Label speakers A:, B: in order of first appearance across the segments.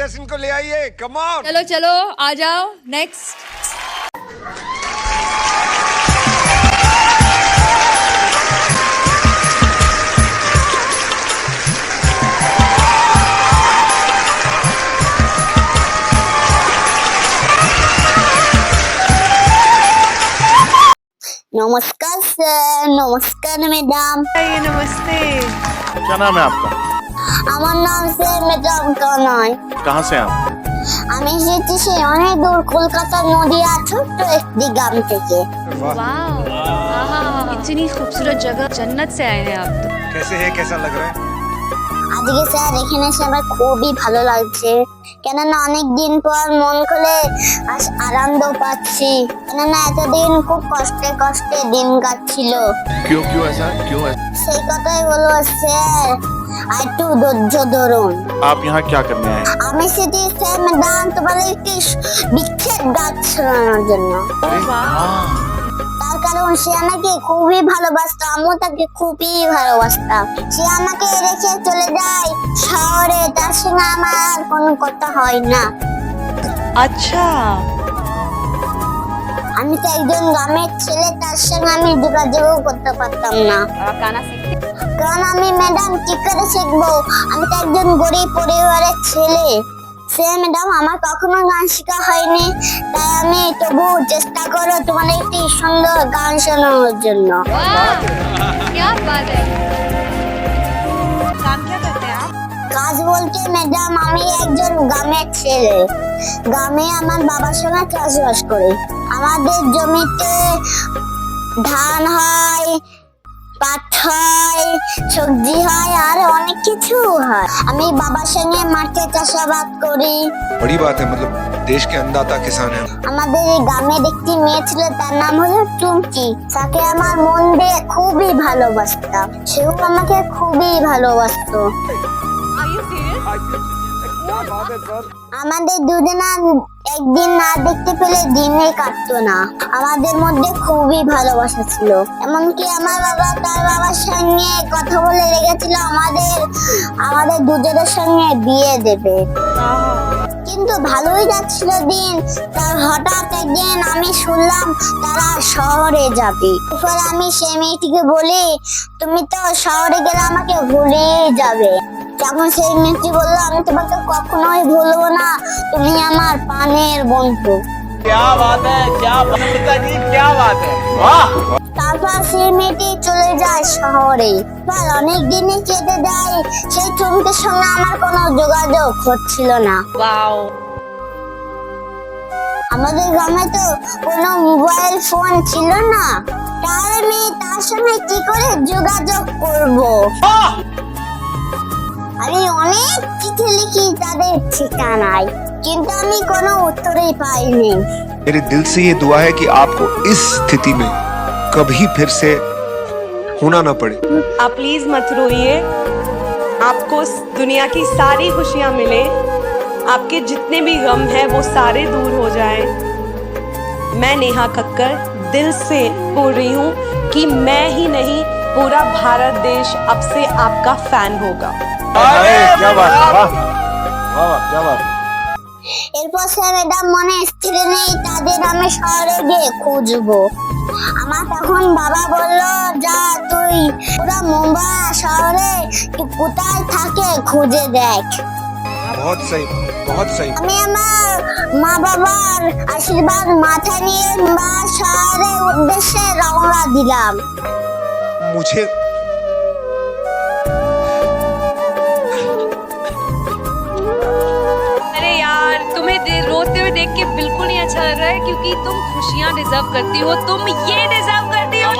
A: दस इनको ले आइए। कमाओ
B: चलो चलो आ जाओ। नेक्स्ट
C: नमस्कार सर नमस्कार मैडम
B: नमस्ते।
D: क्या नाम है आपका?
C: আমার নাম স্যার ম্যাডাম কানাই
D: कहाँ से हैं आप
C: আমি এসেছি সেই অনেক দূর কলকাতার নদিয়া ছোট্ট একটি গ্রাম থেকে
A: वाह
B: वाह इतनी खूबसूरत जगह जन्नत से आए हैं आप तो
A: कैसे है कैसा लग रहा है
C: আজকে স্যার এখানে এসে আমার খুবই ভালো লাগছে কেননা অনেক দিন পর মন খুলে আস- আনন্দ পাচ্ছি কেননা এতদিন খুব কষ্টে কষ্টে দিন কাটছিল
D: क्यों क्यों ऐसा क्यों ऐसा
C: সেই কথাই বলবো স্যার আর একটু ধৈর্য ধরুন
D: आप यहाँ क्या करने आए हैं?
C: আমি সেটি স্যার ম্যাডাম তোমাদের একটি বিচ্ছেদ গাছ শোনানোর জন্য তার কারণ সে আমাকে খুবই ভালোবাসতো আমিও তাকে খুবই ভালোবাসতাম সে আমাকে রেখে চলে যায় শহরে তার সঙ্গে আমার আর কোনো কথা হয় না
B: अच्छा
C: আমি তো একজন গ্রামের ছেলে তার সঙ্গে আমি যোগাযোগও করতে পারতাম না
B: आप गाना सीखते
C: কারণ আমি ম্যাডাম কি করে শিখব? আমি তো একজন গরিব পরিবারের ছেলে। সে ম্যাডাম আমার কখনো গান শেখা হয়নি। তাই আমি তবু চেষ্টা করো তোমার একটি সুন্দর গান শোনানোর জন্য। কাজ বলতে ম্যাডাম আমি একজন গ্রামের ছেলে। গ্রামে আমার বাবার সঙ্গে চাষবাস করি। আমাদের জমিতে ধান হয় পাথর হয় সবজি হয় আর অনেক কিছু হয় আমি বাবার সঙ্গে মাঠে চাষাবাদ করি
A: बड़ी बात है मतलब देश के अन्नदाता किसान है
C: আমাদের এই গ্রামের একটি মেয়ে ছিল তার নাম হলো টুমকি তাকে আমার মন দিয়ে খুবই ভালোবাসতাম সেও আমাকে খুবই ভালোবাসতো
B: Are you serious?
C: আমাদের দুজনা একদিন না দেখতে পেলে দিনে কাটতো না। আমাদের মধ্যে খুবই ভালোবাসা ছিল। এমনকি আমার বাবা তার বাবার সঙ্গে কথা বলে রেখেছিল আমাদের আমাদের দুজনের সঙ্গে বিয়ে দেবে। কিন্তু ভালোই যাচ্ছিল দিন। তার হঠাৎ একদিন আমি শুনলাম তারা শহরে যাবে। এরপর আমি সে মেয়েটিকে বলি, তুমি তো শহরে গেলে আমাকে ভুলেই যাবে। যখন সেই মিষ্টি বলল আমি তোমাকে কখনোই ভুলবো না। তুমি আমার পানের বন্ধু। তারপর সেই মেয়েটি চলে যায় শহরে। অনেক দিনই কেটে যায়। সেই সঙ্গে আমার কোনো যোগাযোগ হচ্ছিল না। আমাদের গ্রামে তো কোনো মোবাইল ফোন ছিল না। তাহলে আমি তার সঙ্গে কি করে যোগাযোগ করব? আমি অনেক চিঠি লিখি তাদের ঠিকানায় কিন্তু আমি কোনো উত্তরই পাইনি
A: मेरे दिल से ये दुआ है कि आपको इस स्थिति में कभी फिर से होना ना पड़े
E: आप प्लीज मत रोइए आपको इस दुनिया की सारी खुशियां मिले आपके जितने भी गम हैं वो सारे दूर हो जाएं मैं नेहा कक्कर दिल से बोल रही हूँ कि मैं ही नहीं पूरा भारत देश अब से आपका फैन होगा
D: अरे क्या बात है वाह वाह वाह क्या बात है
C: এরপর সে ম্যাডাম মনে স্থির নেই তাদের আমি শহরে গিয়ে খুঁজবো আমার তখন বাবা বলল যা তুই পুরো মুম্বাই শহরে তুই কোথায় থাকে খুঁজে দেখ
A: बहुत सही बहुत सही
C: আমি আমার মা বাবার আশীর্বাদ মাথায় নিয়ে মুম্বাই শহরের উদ্দেশ্যে রওনা দিলাম
A: मुझे
B: अरे यार तुम्हें दे- रोते हुए देख के बिल्कुल नहीं अच्छा लग रहा है क्योंकि तुम खुशियाँ डिजर्व करती हो तुम ये डिजर्व करती हो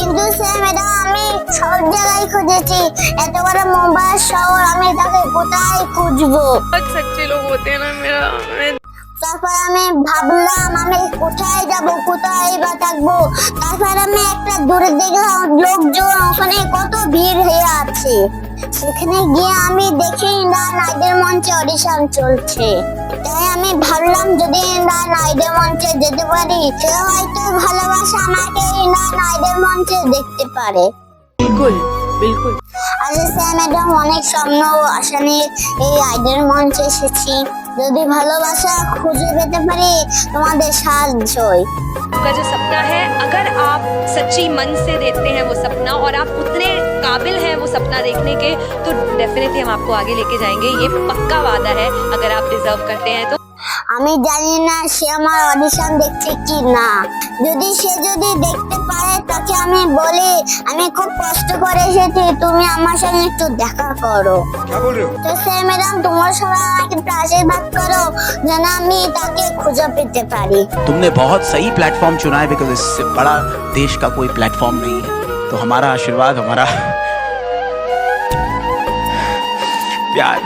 C: কিন্তু সে ম্যাডাম আমি সব জায়গায় খুঁজেছি এত বড় মুম্বাই শহর আমি তাকে কোথায় খুঁজবো
B: बहुत सच्चे लोग होते हैं ना मेरा मैं
C: তারপর আমি ভাবলাম আমি কোথায় যাব, কোথায় বা থাকব? তারপর আমি একটা দূরে দেখলাম লোকজন, ওখানে কত ভিড় হয়ে আছে। সেখানে গিয়ে আমি দেখি না নাইডের মঞ্চে অডিশন চলছে। তাই আমি ভাবলাম যদি না নাইডের মঞ্চে যেতে পারি, সে হয়তো ভালোবাসা আমাকে না নাইডের মঞ্চে দেখতে পারে।
E: গুড बिल्कुल
C: আজ স্যার ম্যাডাম অনেক স্বপ্ন ও আশা নিয়ে এই আইডের মঞ্চে এসেছি যদি ভালোবাসা খুঁজে পেতে পারি তোমাদের সাহায্যই
B: का जो सपना है अगर आप सच्ची मन से देखते हैं वो सपना और आप उतने काबिल हैं वो सपना देखने के तो डेफिनेटली हम आपको आगे लेके जाएंगे ये पक्का वादा है अगर आप डिजर्व करते हैं तो
C: আমি জানি না সে আমার অডিশন দেখছে কি না যদি সে যদি দেখতে পারে তাকে আমি বলি আমি খুব কষ্ট করে এসেছি তুমি আমার সঙ্গে একটু দেখা করো
A: क्या बोल रहे हो
C: তো স্যার ম্যাডাম তোমরা সবাই আমাকে একটু আশীর্বাদ করো যেন আমি তাকে খুঁজে পেতে পারি
F: तुमने बहुत सही प्लेटफॉर्म चुना है बिकॉज इससे बड़ा देश का कोई प्लेटफॉर्म नहीं है तो हमारा आशीर्वाद हमारा प्यार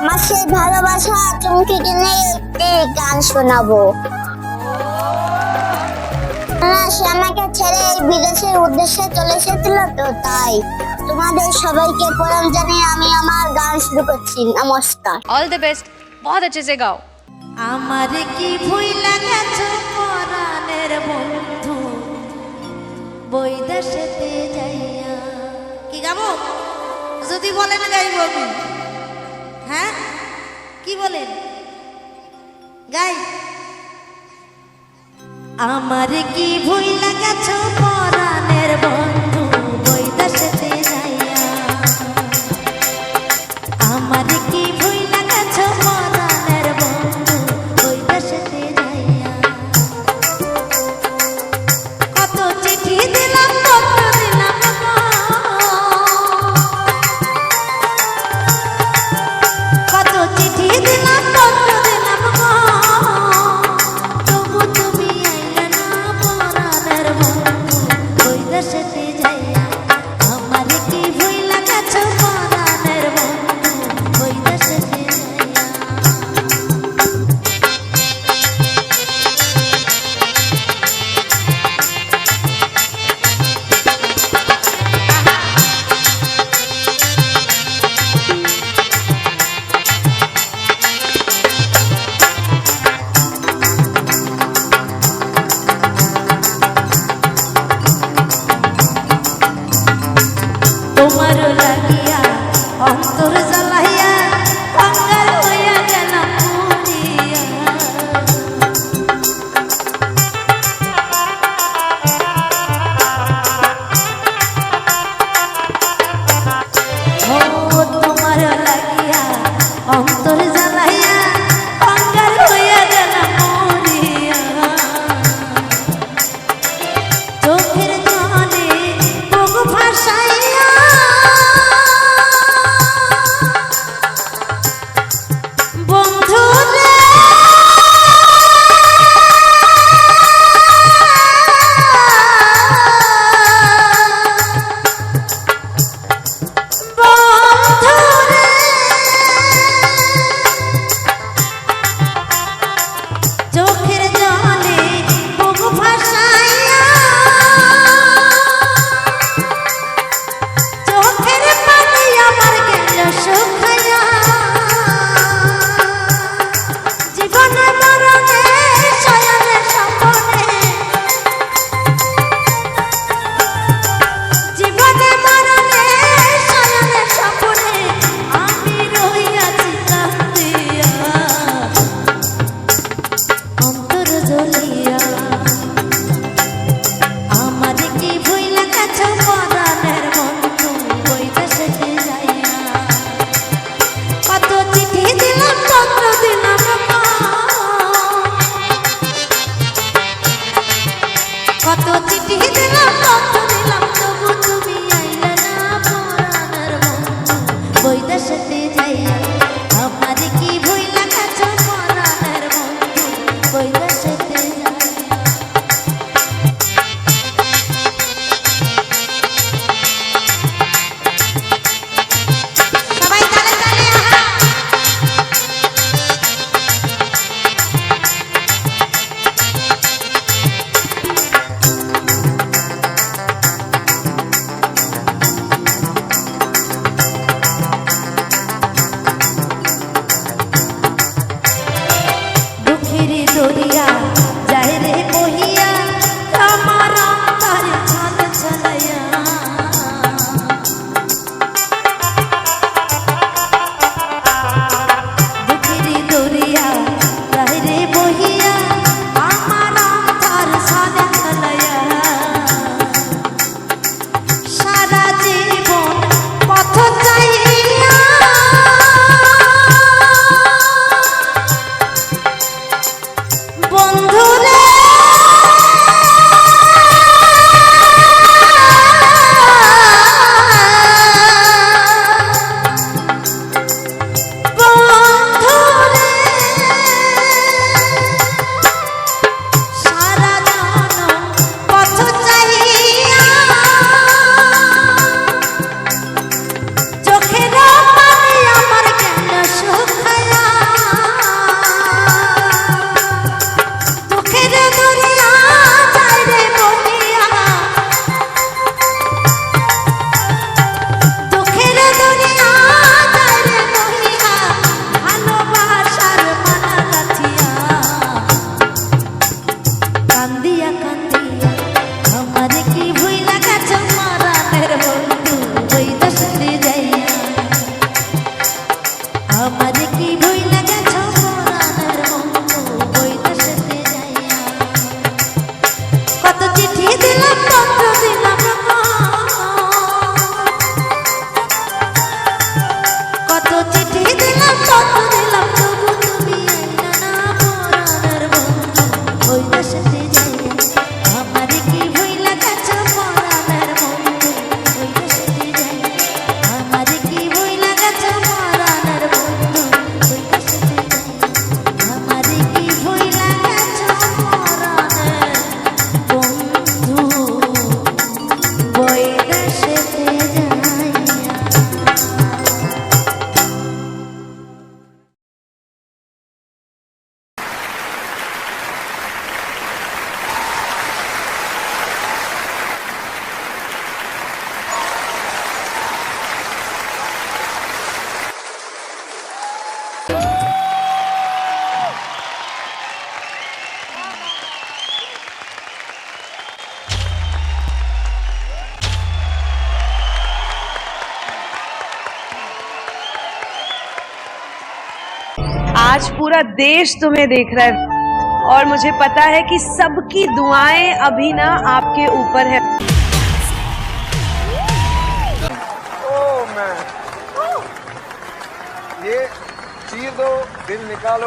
C: আমার সেই ভালোবাসা চুমকি কিনে একটি গান শোনাবো না সে আমাকে ছেড়ে এই বিদেশের উদ্দেশ্যে চলে এসেছিল তো তাই তোমাদের সবাইকে প্রণাম জানিয়ে আমি আমার গান শুরু করছি নমস্কার
B: ऑल द बेस्ट बहुत अच्छे से गाओ
G: আমার কি ভুইলা গেছো পরাণের বন্ধু বৈদেশেতে যাইয়া কি গাবো যদি বলেন গাইব আমি হ্যাঁ? কি বলেন? গাই। আমার কি ভুল লাগাছো পরানের বন্ধু?
E: आज पूरा देश तुम्हें देख रहा है। और मुझे पता है कि सबकी दुआएँ अभी ना आपके ऊपर है।
A: oh, ये चीर दो दिल निकालो।